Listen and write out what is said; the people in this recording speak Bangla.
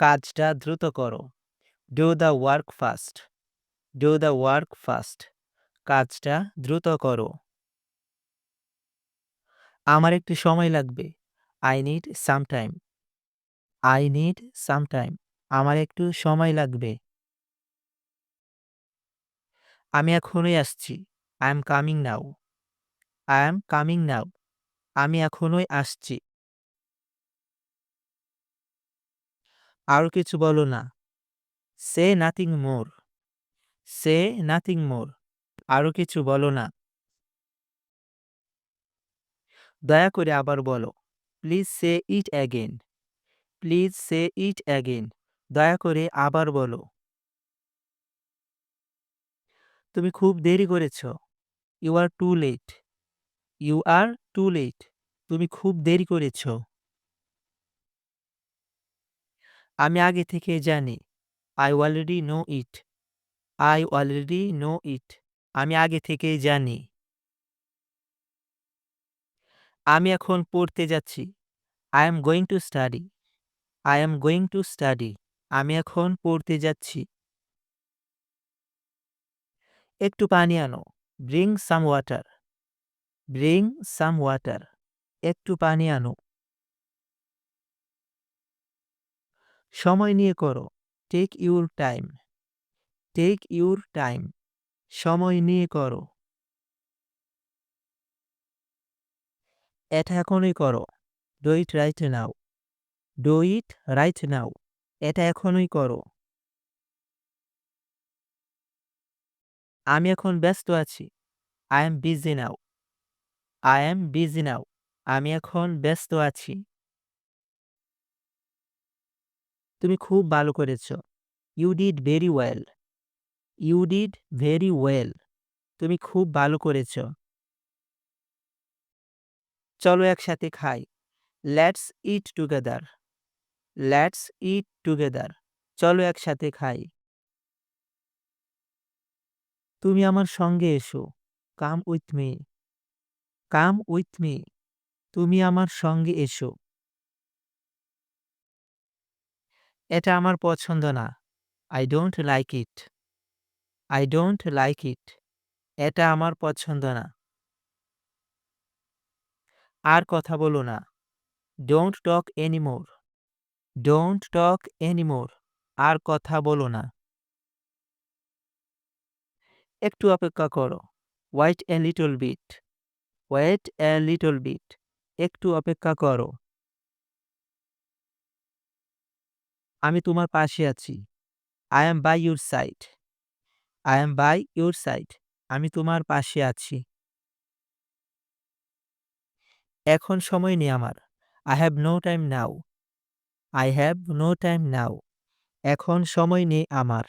কাজটা দ্রুত করো। Do the work fast do the work fast কাজটা দ্রুত করো। আমার একটু সময় লাগবে। I need some time I need some time আমার একটু সময় লাগবে। আমি এখনই আসছি। I am coming now I am coming now আমি এখনই আসছি। আরও কিছু বলো না। Say nothing more. Say nothing more. আরও কিছু বলো না। দয়া করে আবার বলো, please say it again please say it again দয়া করে আবার বলো। তুমি খুব দেরি করেছ। You are too late. You are too late. তুমি খুব দেরি করেছ। আমি আগে থেকে জানি। I already know it I already know it আমি আগে থেকেই জানি। আমি এখন পড়তে যাচ্ছি। I am going to study I am going to study আমি এখন পড়তে যাচ্ছি। একটু পানি আনো। Bring some water bring some water একটু পানি আনো। সময় নিয়ে করো। Take your time take your time সময় নিয়ে করো। এটা এখনই করো। Do it right now do it right now এটা এখনই করো। আমি এখন ব্যস্ত আছি। I am busy now I am busy now আমি এখন ব্যস্ত আছি। তুমি খুব ভালো করেছ। You did very well you did very well তুমি খুব ভালো করেছ। চলো একসাথে খাই। Let's eat together let's eat together চলো একসাথে খাই। তুমি আমার সঙ্গে এসো। Come with me come with me তুমি আমার সঙ্গে এসো। এটা আমার পছন্দ না। I don't like it I don't like it এটা আমার পছন্দ না। আর কথা বলো না। Don't talk anymore don't talk anymore আর কথা বলো না। একটু অপেক্ষা করো। Wait a little bit wait a little bit একটু অপেক্ষা করো। আমি তোমার পাশে আছি। I am by your side I am by your side আমি তোমার পাশে আছি। এখন সময় নেই আমার। I have no time now I have no time now এখন সময় নেই আমার।